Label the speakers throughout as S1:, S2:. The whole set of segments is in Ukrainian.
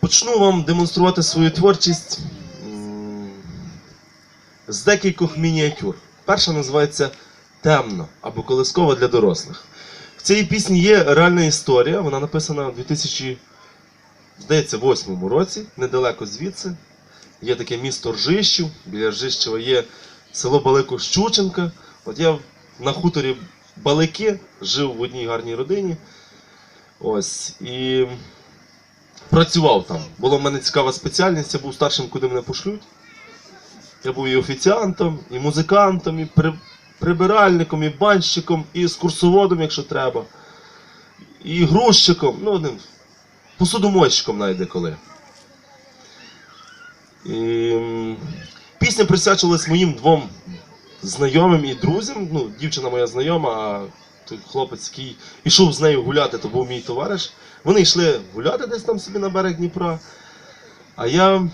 S1: Почну вам демонструвати свою творчість з декількох мініатюр. Перша називається Темно або Колискова для дорослих. В цій пісні є реальна історія. Вона написана у 2008 році, недалеко звідси. Є таке місто Ржищів. Біля Ржищева є село Балико Щученка. От я на хуторі Балики жив в одній гарній родині. Ось. І працював там. Була в мене цікава спеціальність, я був старшим, куди мене пошлють. Я був і офіціантом, і музикантом, і при... прибиральником, і банщиком, і екскурсоводом, якщо треба, і грузчиком, ну, одним посудомойщиком навіть деколи. І... Пісня присвячувалась моїм двом знайомим і друзям. Ну, дівчина моя знайома, а той хлопець, який ішов з нею гуляти, то був мій товариш. Вони йшли гуляти десь там собі на берег Дніпра. А я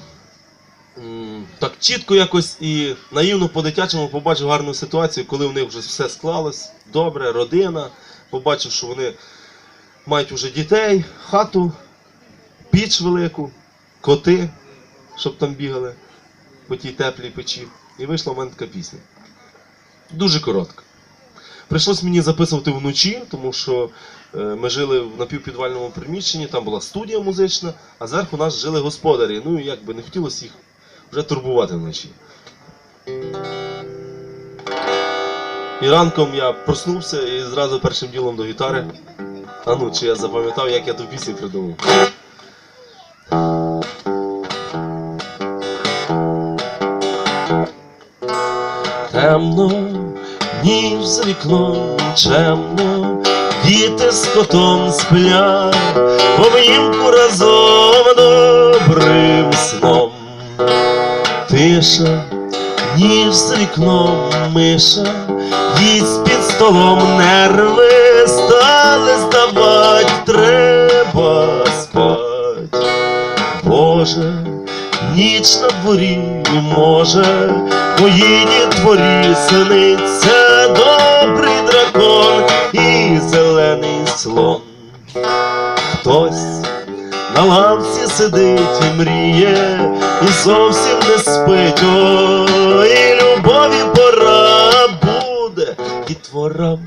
S1: так чітко якось і наївно по-дитячому побачив гарну ситуацію, коли в них вже все склалось, добре, родина. Побачив, що вони мають вже дітей, хату, піч велику, коти, щоб там бігали по тій теплій печі. І вийшла в мене така пісня. Дуже коротка. Прийшлось мені записувати вночі, тому що е, ми жили в напівпідвальному приміщенні, там була студія музична, а зверху нас жили господарі. Ну і якби не хотілося їх вже турбувати вночі. І ранком я проснувся і зразу першим ділом до гітари. А ну, чи я запам'ятав, як я ту пісню придумав. Темно, ніж за вікном чемно, діти з котом сплять, в разом добрим сном. Тиша, ніж за вікном миша, їсть під столом нерви стали здавать, треба спать. Боже, ніч на дворі може, моїй дітворі сниться добрий дракон і зелений слон. Хтось на лавці сидить і мріє, і зовсім не спить. О, і любові пора буде і дітворам.